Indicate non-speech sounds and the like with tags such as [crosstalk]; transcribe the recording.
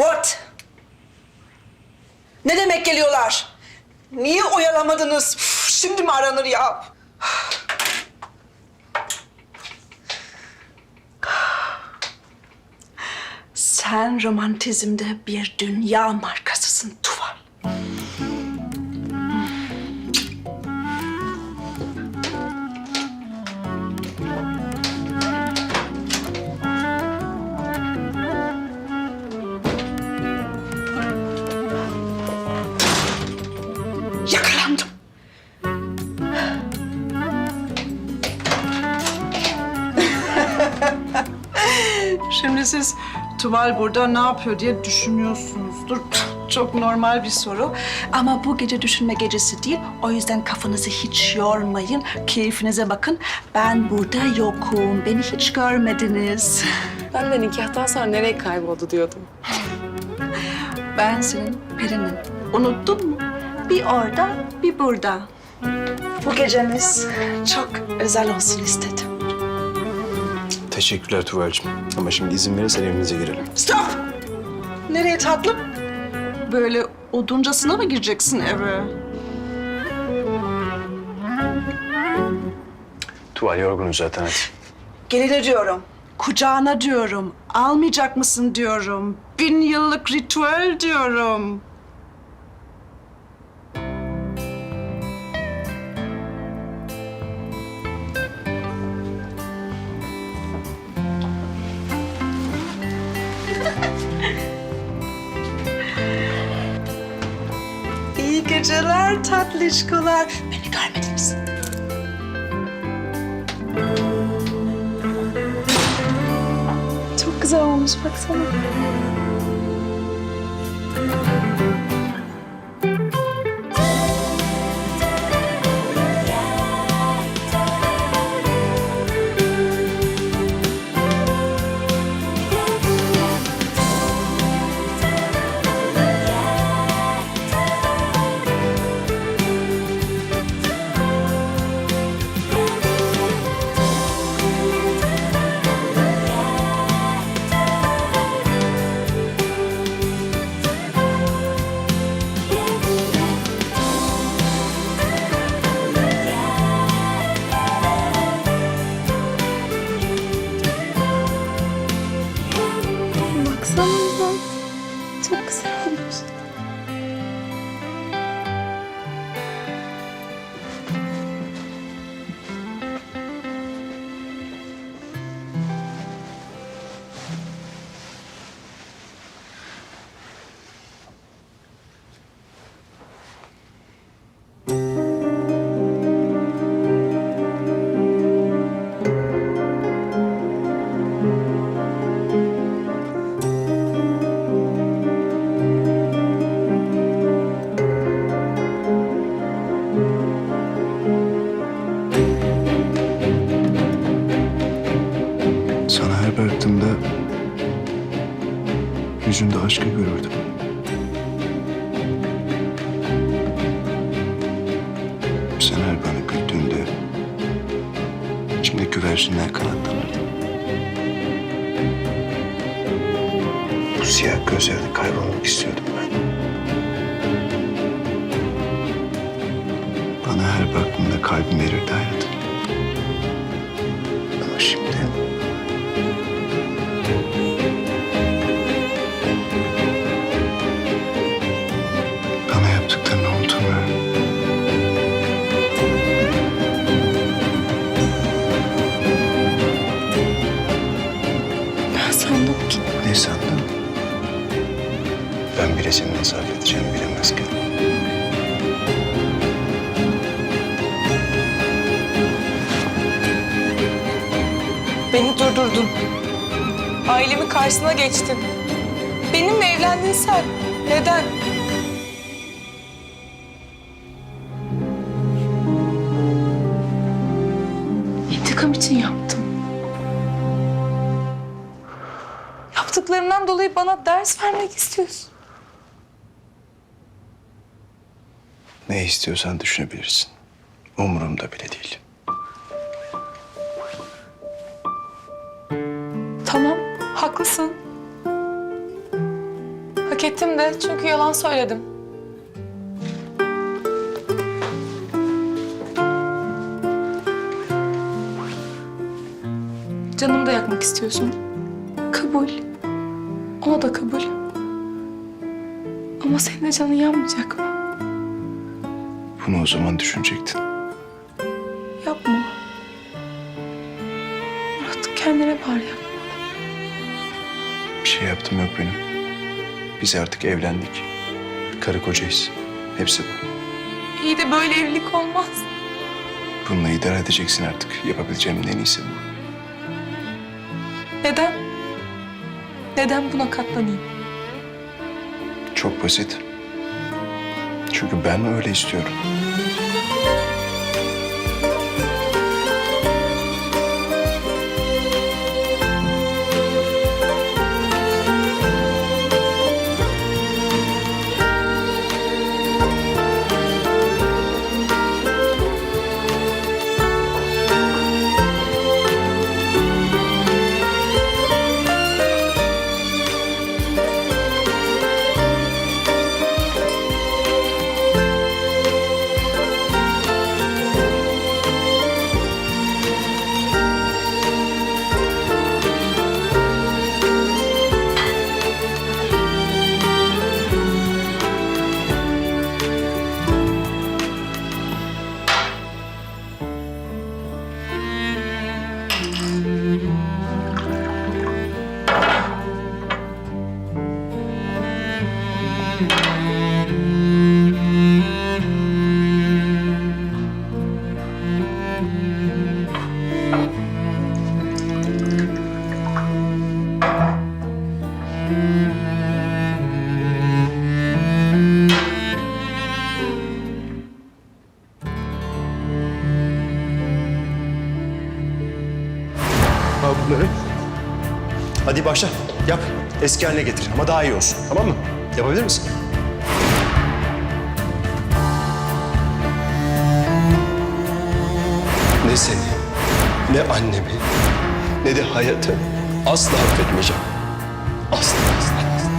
What? Ne demek geliyorlar? Niye oyalamadınız? Üf, şimdi mi aranır ya? Sen romantizmde bir dünya markasısın Tuval. Şimdi siz Tuval burada ne yapıyor diye düşünüyorsunuzdur. [laughs] Çok normal bir soru. Ama bu gece düşünme gecesi değil. O yüzden kafanızı hiç yormayın. Keyfinize bakın. Ben burada yokum. Beni hiç görmediniz. [laughs] Ben de nikahtan sonra nereye kayboldu diyordum. [laughs] Ben senin Peri'nin. Unuttun mu? Bir orada, bir burada. Bu gecemiz çok özel olsun istedim. Teşekkürler Tuval'cığım. Ama şimdi izin verirsen evimize girelim. Stop! Nereye tatlım? Böyle oduncasına mı gireceksin eve? Tuval yorgunuz zaten hadi. Geline diyorum. Kucağına diyorum. Almayacak mısın diyorum. Bin yıllık ritüel diyorum. Geceler tatlışkolar. Beni görmediniz. Çok güzel olmuş baksana. Baksana. Çok yüzünde aşkı görürdüm. Sen her bana güldüğünde içimde güvercinler kanatlanırdı. Bu siyah gözlerde kaybolmak istiyordum ben. Bana her baktığında kalbim verirdi hayatım. Ne sandın? Ben bile seni nasıl affedeceğimi bilemezken. beni durdurdun. Ailemin karşısına geçtin. Benimle evlendin sen. Neden? İntikam için yaptım. Yaptıklarımdan dolayı bana ders vermek istiyorsun. Ne istiyorsan düşünebilirsin. Umurumda bile değil. Tamam, haklısın. Hak ettim de çünkü yalan söyledim. Canımı da yakmak istiyorsun. Kabul. Ona da kabul. Ama senin de canın yanmayacak mı? Bunu o zaman düşünecektin. Yapma. Murat kendine bağır yapma. Bir şey yaptım yok benim. Biz artık evlendik. Karı kocayız. Hepsi bu. İyi de böyle evlilik olmaz. Bununla idare edeceksin artık. Yapabileceğimin en iyisi bu. Neden? Neden buna katlanayım? Çok basit. Çünkü ben öyle istiyorum. Al. Hadi başla. Yap. Eski haline getir ama daha iyi olsun. Tamam mı? Yapabilir misin? Ne seni, ne annemi, ne de hayatı asla affetmeyeceğim. Asla, asla, asla.